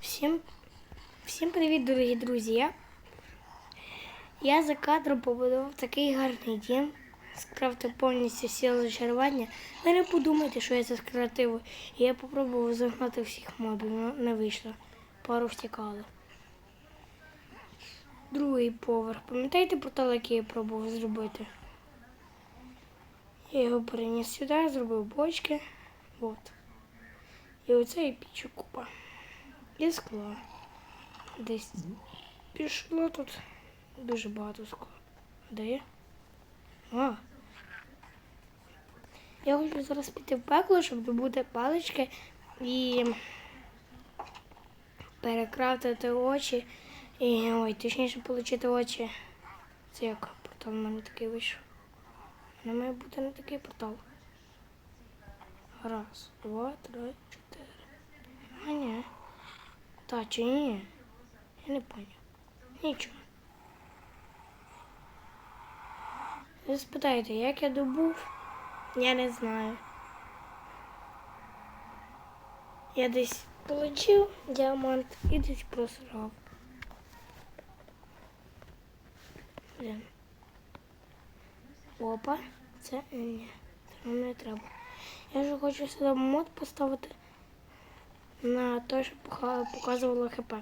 Всім, всім привіт, дорогі друзі. Я, за кадром побудував такий гарний дім. Скрафтив повністю сіло зачарування. Ви не подумайте, що я це скрафтив. Я попробував загнати всіх мобів, але не вийшло. Пару втікали. Другий поверх. Пам'ятаєте портал, який я пробував зробити? Я його переніс сюди, зробив бочки. От. І оце і пічу купа. І скла. Десь пішло тут дуже багато скла. Де є? А. Я хочу зараз піти в пекло, щоб добути палички і перекрафтити очі. І ой, точніше отримати очі. Це як портал в мене такий вийшов. Не має бути не такий портал. Раз, два, три, чотири. А ні. Та чи ні? Я не поняв. Нічого. Ви спитаєте, як я добув? Я не знаю. Я десь отримав діамант і десь просрав. Блін. Опа, це ні. Це не треба. Я ж хочу сюди мод поставити на те, що показувало ХП.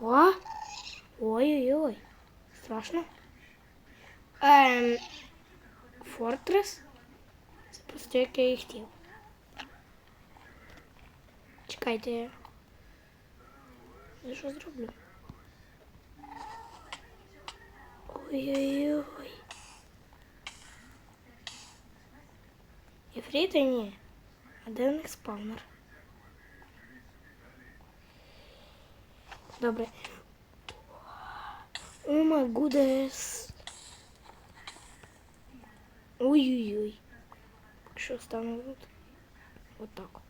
О! Ой-ой-ой. Страшно. Ем, Фортрес? Це просто як я і хотів. Чекайте. Я що зроблю? Ой-ой-ой. Ефріта ні. А де у них спавнер? О май гудес. Ой-ой-ой. Що стану? Вот так от.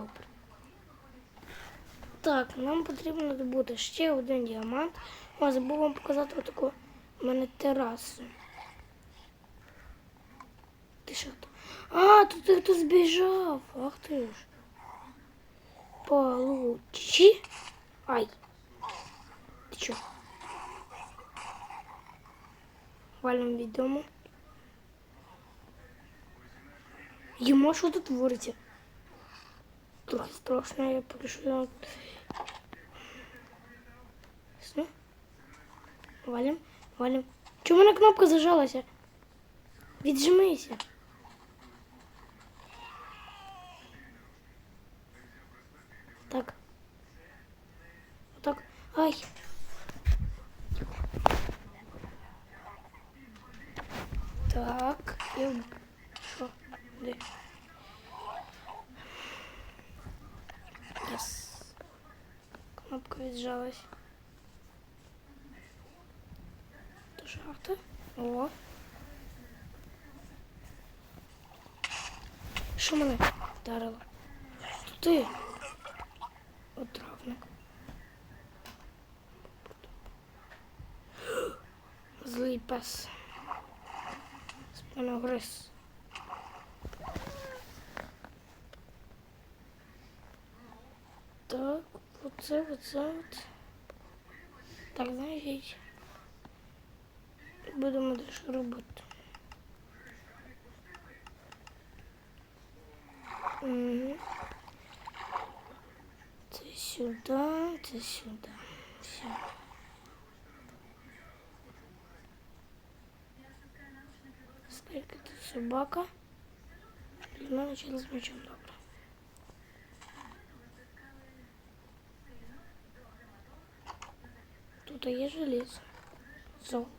Добре. Так, нам потрібно добути ще один діамант. О, забув вам показати отаку у мене терасу. Ти що там? А, тут ти хто збіжав. Ах ти ж. Получи. Ай. Ти чо? Валим відомо. Йому що тут твориться? Трохи страшно, я прийшла. Все. Валим, валим. Чому мене кнопка зажалася? Віджимися. Так. Отак. Ай. Так. І... Що? Де? Віджалась. До шахти. О. Що мене вдарило? Ти? Отравник. Злий пес. Спиногриз. Так, оце, оце от. Так, значить. Будемо дещо робити. Угу. Це сюди, це сюди. Все. Скільки тут собака? Мене через мечом добре. Тут є желізо. Золото.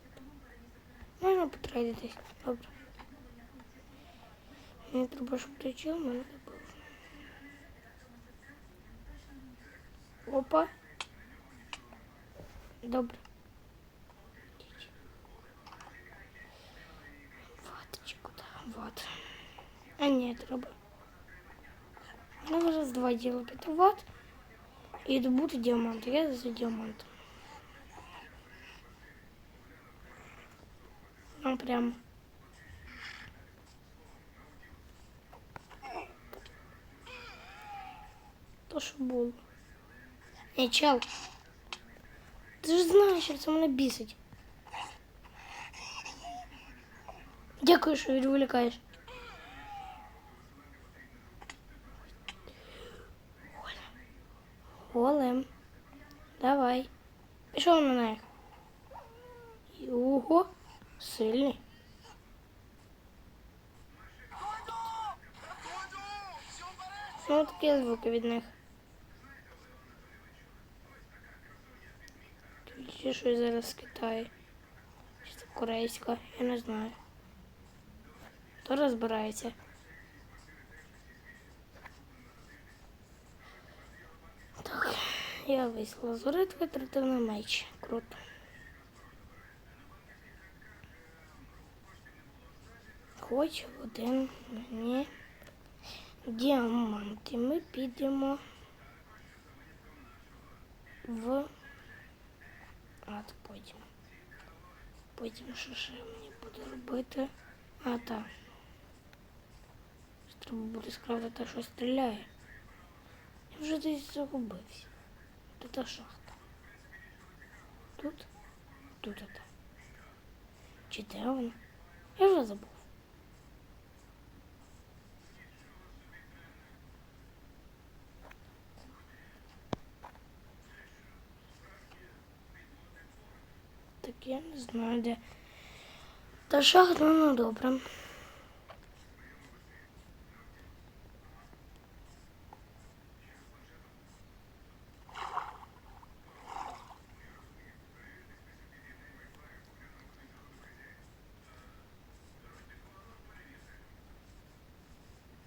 Можна потрейдитись. Добре. Мені треба, щоб той чел мене не бив. Опа. Добре. Ваточку, да, вот. А ні, треба. Ну, раз два діла п'яти ват. І добути діамант. Я за діамантом. Ну, прям. То, що було. Ні, чел. Ти ж знаєш, що це мене бісить. Дякую, що відволікаєш. Звуки від них. Ще щось зараз з Китаю. Чи це корейська, я не знаю. Хто розбирається? Так, я весь лазурит витратив меч. Круто. Хоч один мені діамант. І ми підемо в ад потім. Потім що ще мені буде робити? А, так. Треба буде скрафтити, що стріляє. Я вже десь загубився. Тут та шахта. Тут? Тут это. Чи де вона? Я вже забув. Я не знаю, де. Та шахта, ну добре.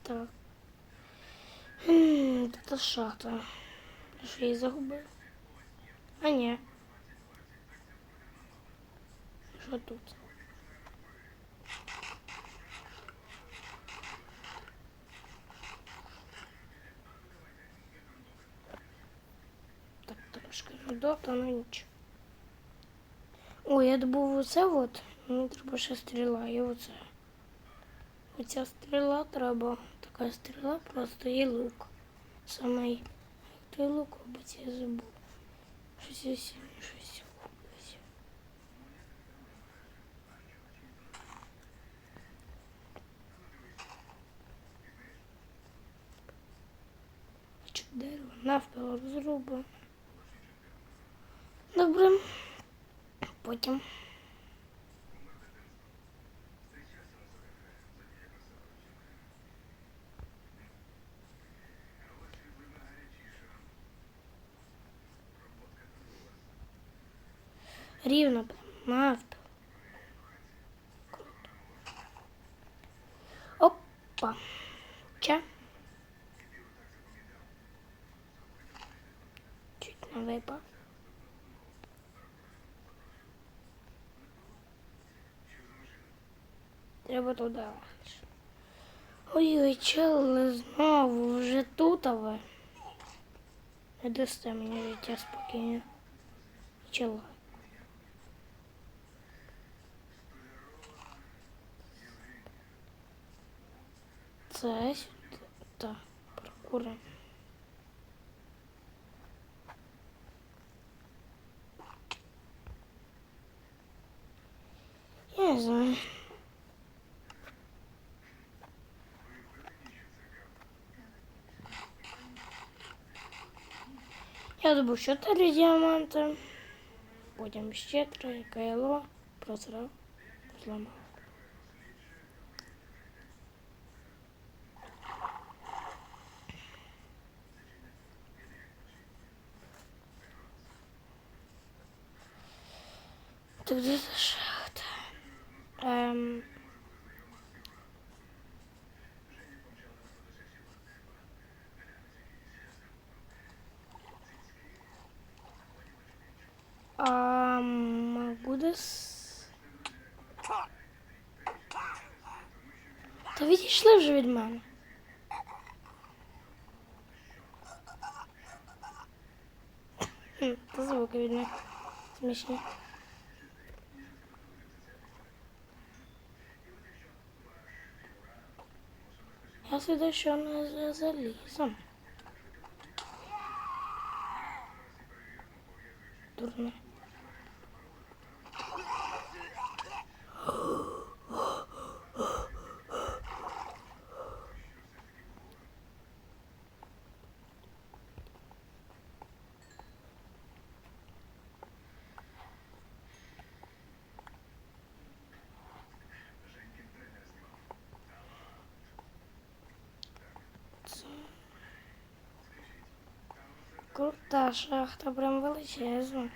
Так. М, Це шахта. Я Що я її загубив? А ні. Що тут? Так, трошки недобре, ну нічого. Ой, я добув оце от. Мені треба ще стріла, і оце. Оця стріла треба, така стріла, просто і лук. Саме як той лук робиться, я забув. Щось я сьогодні щось Дерево навпіл розрубано. Добре. Потім. Рівно навпіл. Треба туди. Ой-ой, чел, знову вже тут, а ви. Не дасте мені життя спокійно. Чела. Це сюди. Так, прокуримо. Я не знаю. Я добув ще три діаманти. Потім ще три кайло, просрав, зламав. Так де та шахта? Ем... А Магудес. Та відійшли вже від мене. Та звуки від смішні. Я сюди що не за- залізом. Дурне. Крута шахта, прям величезна.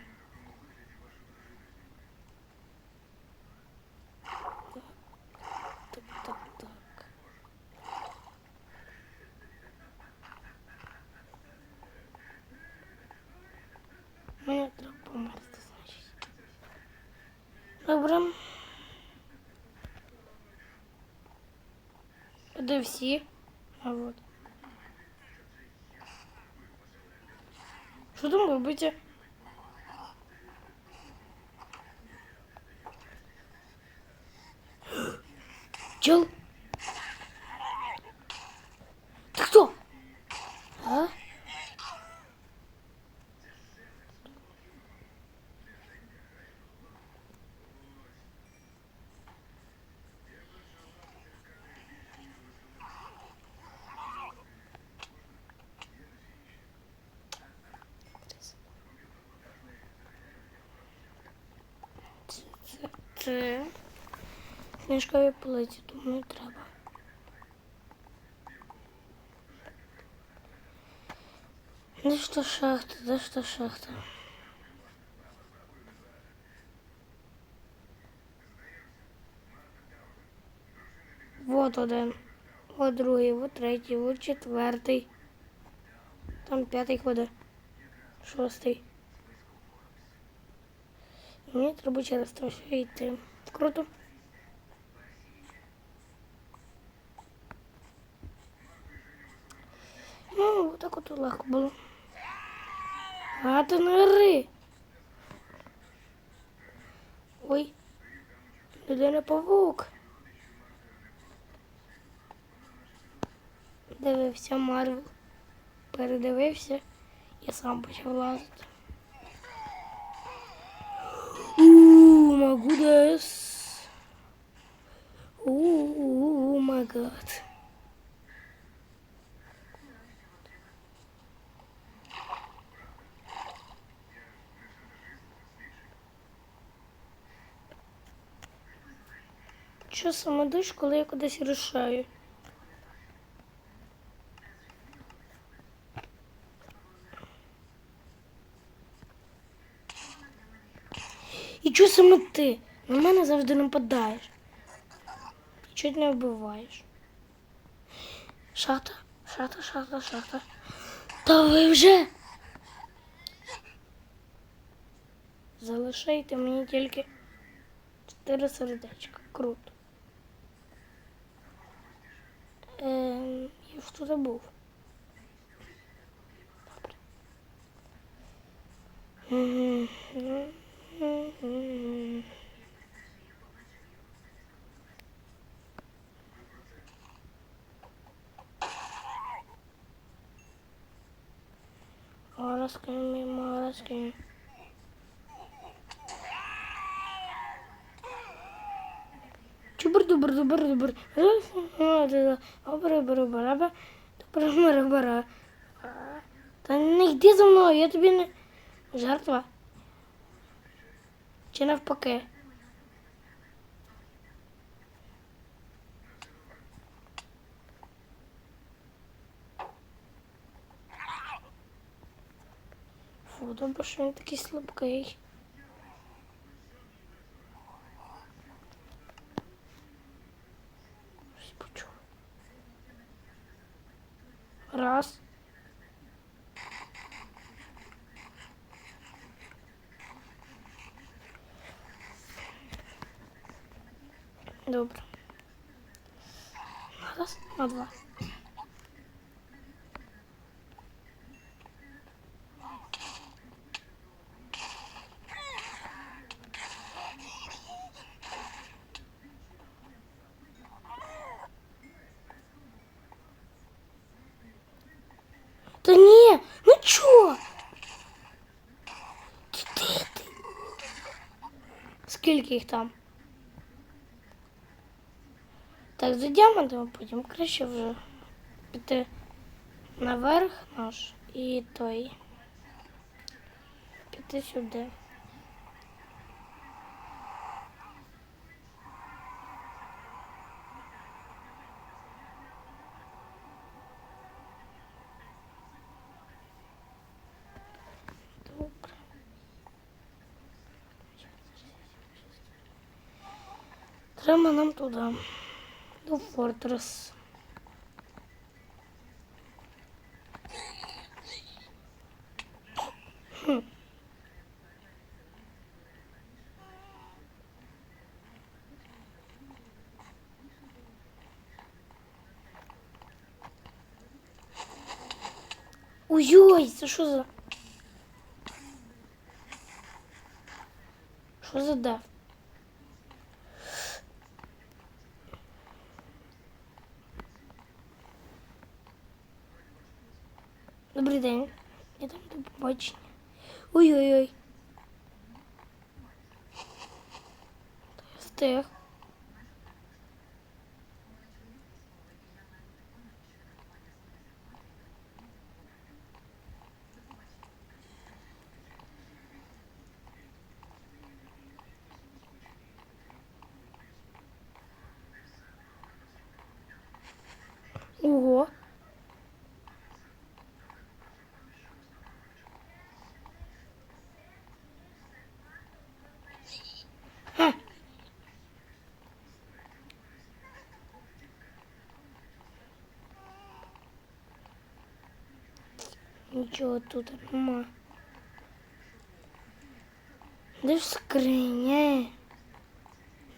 Так, так, так, так. Мені треба померти, значить. Добре. Де всі? А вот. Що там робите? Чел? Ты кто? А? Це, це книжкові полиці, тому треба. Де ж та шахта, де ж та шахта? Вот один, вот другий, вот третій, вот четвертий. Там п'ятий ходить. Шостий. Мені треба через те, що йти. Круто. Ну, так от легко було. А ти не ри. Ой. Людина павук. Дивився Марвел. Передивився і сам почав лазити. My goodness. Oh my god. Що саме дощ, коли я кудись рушаю? І чого саме ти? На мене завжди нападаєш. Чуть не вбиваєш. Шахта, шахта, шахта, шахта. Та ви вже. Залишайте мені тільки чотири сердечка. Круто. Ем, я ж тут був. Добре. Мгм. Мороскими, мороскими. Чубр дубр дубр дубр. Бра бра. Добра бра бра. Та не йди за мною, я тобі не жертва. Чи навпаки? Фу, добре, що він такий слабкий. Раз. Добре. На раз, на два. Та ні, ну чо? Ти де ти? Скільки їх там? Так, за діамантами потім краще вже піти наверх наш і той. Піти сюди. Треба нам туди. До Фортрес. Хм. Ой-ой, це що за... Що за дав? Добрий день. Я там до побачення. Ой-ой-ой. Встиг. Нічого тут нема. Де ж скриня?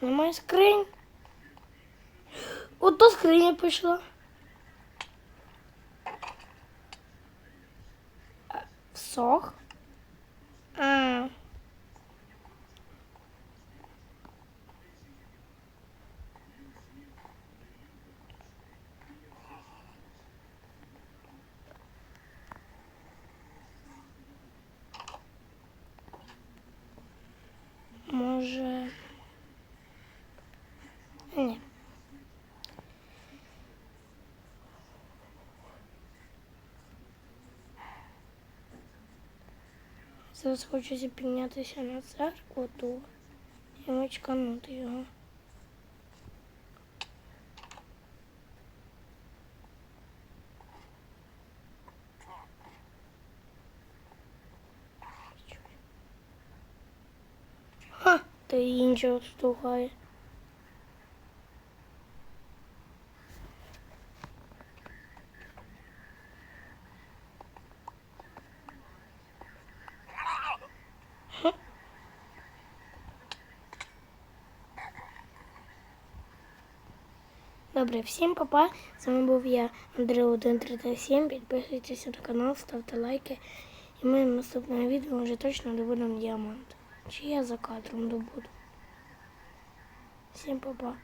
Немає скринь. Ото скриня пішла. А, Сох? Зараз хочеться піднятися на церкву ту і мочканути його. Ха, та й іншого стухає. Добре, всім папа. З вами був я, Андрей 137. Підписуйтесь на канал, ставте лайки. І ми в наступному відео вже точно добудемо діамант. Чи я за кадром добуду. Всім папа.